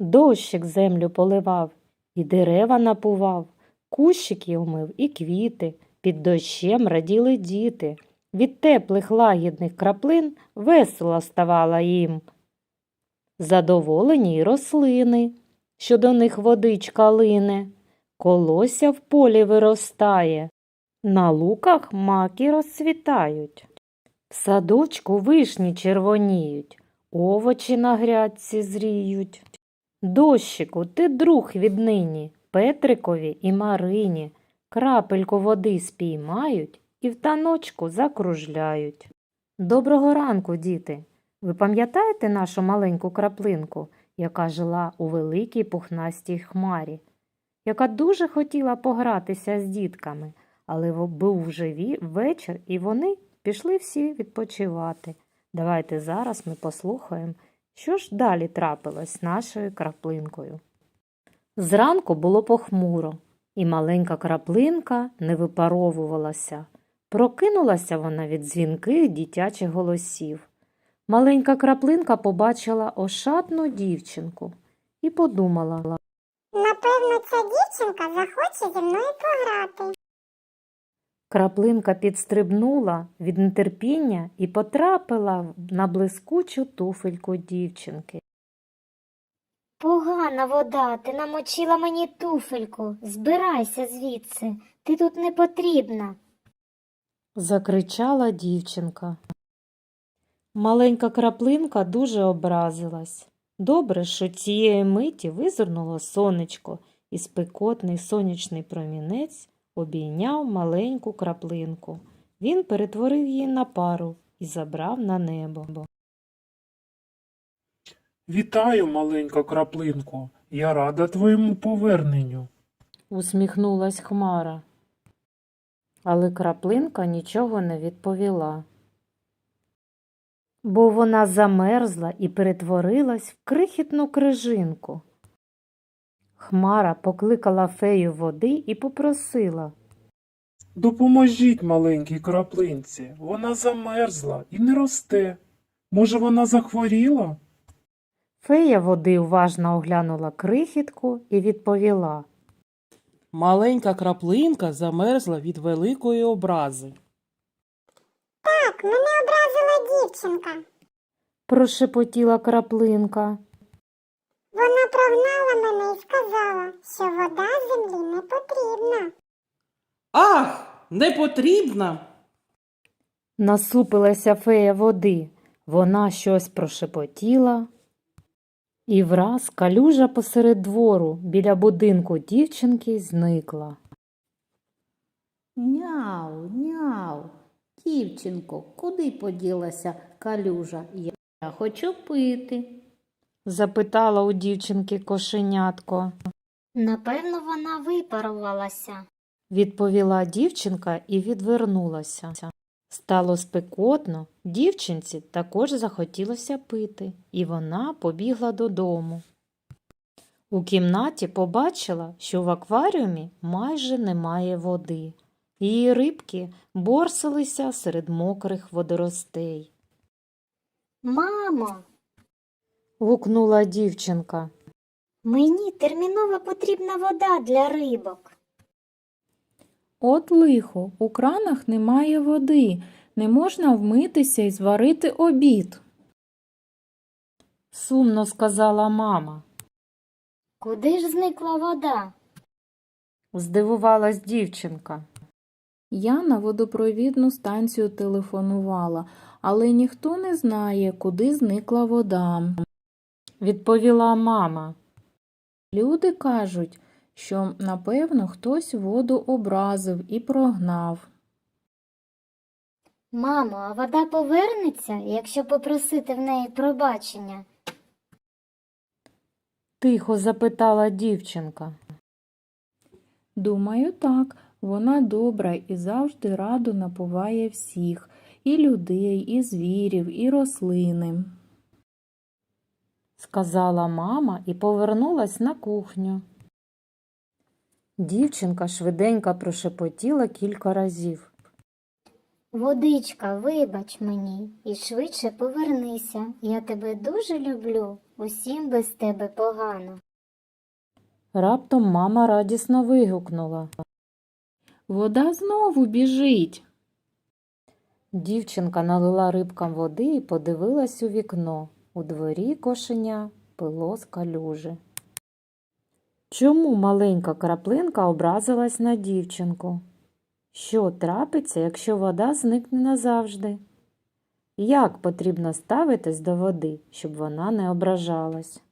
Дощик землю поливав, і дерева напував, кущики омив і квіти, під дощем раділи діти. Від теплих лагідних краплин весело ставала їм. Задоволені й рослини, що до них водичка лине, колося в полі виростає, на луках маки розцвітають. В садочку вишні червоніють, овочі на грядці зріють. Дощику, ти друг віднині, Петрикові і Марині, крапельку води спіймають і в таночку закружляють. Доброго ранку, діти! Ви пам'ятаєте нашу маленьку краплинку, яка жила у великій пухнастій хмарі, яка дуже хотіла погратися з дітками, але був вже вечір, і вони пішли всі відпочивати. Давайте зараз ми послухаємо, що ж далі трапилось нашою краплинкою. Зранку було похмуро, і маленька краплинка не випаровувалася. Прокинулася вона від дзвінких дитячих голосів. Маленька краплинка побачила ошатну дівчинку і подумала. Напевно, ця дівчинка захоче зі мною пограти. Краплинка підстрибнула від нетерпіння і потрапила на блискучу туфельку дівчинки. Погана вода, ти намочила мені туфельку. Збирайся звідси, ти тут не потрібна. Закричала дівчинка. Маленька краплинка дуже образилась. Добре, що цієї миті визирнуло сонечко, і спекотний сонячний промінець обійняв маленьку краплинку. Він перетворив її на пару і забрав на небо. Вітаю, маленька краплинко. Я рада твоєму поверненню. Усміхнулась Хмара. Але краплинка нічого не відповіла. Бо вона замерзла і перетворилась в крихітну крижинку. Хмара покликала фею води і попросила. Допоможіть маленькій краплинці. Вона замерзла і не росте. Може, вона захворіла? Фея води уважно оглянула крихітку і відповіла. Маленька краплинка замерзла від великої образи. Так, мене образила дівчинка. Прошепотіла краплинка. Вона прогнала мене і сказала, що вода землі не потрібна. Ах, не потрібна. Насупилася фея води. Вона щось прошепотіла. І враз калюжа посеред двору біля будинку дівчинки зникла. Няу, няу. Дівчинко, куди поділася калюжа? Я хочу пити. Запитала у дівчинки кошенятко. Напевно, вона випарувалася. Відповіла дівчинка і відвернулася. Стало спекотно, дівчинці також захотілося пити, і вона побігла додому. У кімнаті побачила, що в акваріумі майже немає води. Її рибки борсилися серед мокрих водоростей. Мамо, Гукнула дівчинка. мені терміново потрібна вода для рибок. От лихо, у кранах немає води, не можна вмитися і зварити обід. Сумно сказала мама. Куди ж зникла вода? Здивувалась дівчинка. Я на водопровідну станцію телефонувала, але ніхто не знає, куди зникла вода. Відповіла мама. Люди кажуть, що, напевно, хтось воду образив і прогнав. Мамо, а вода повернеться, якщо попросити в неї пробачення? Тихо запитала дівчинка. Думаю, так, вона добра і завжди радо напуває всіх, і людей, і звірів, і рослини. Сказала мама і повернулась на кухню. Дівчинка швиденько прошепотіла кілька разів. Водичка, вибач мені і швидше повернися. Я тебе дуже люблю. усім без тебе погано. Раптом мама радісно вигукнула. Вода знову біжить. Дівчинка налила рибкам води і подивилась у вікно. У дворі кошеня пило з калюжі. Чому маленька краплинка образилась на дівчинку? Що трапиться, якщо вода зникне назавжди? Як потрібно ставитись до води, щоб вона не ображалась?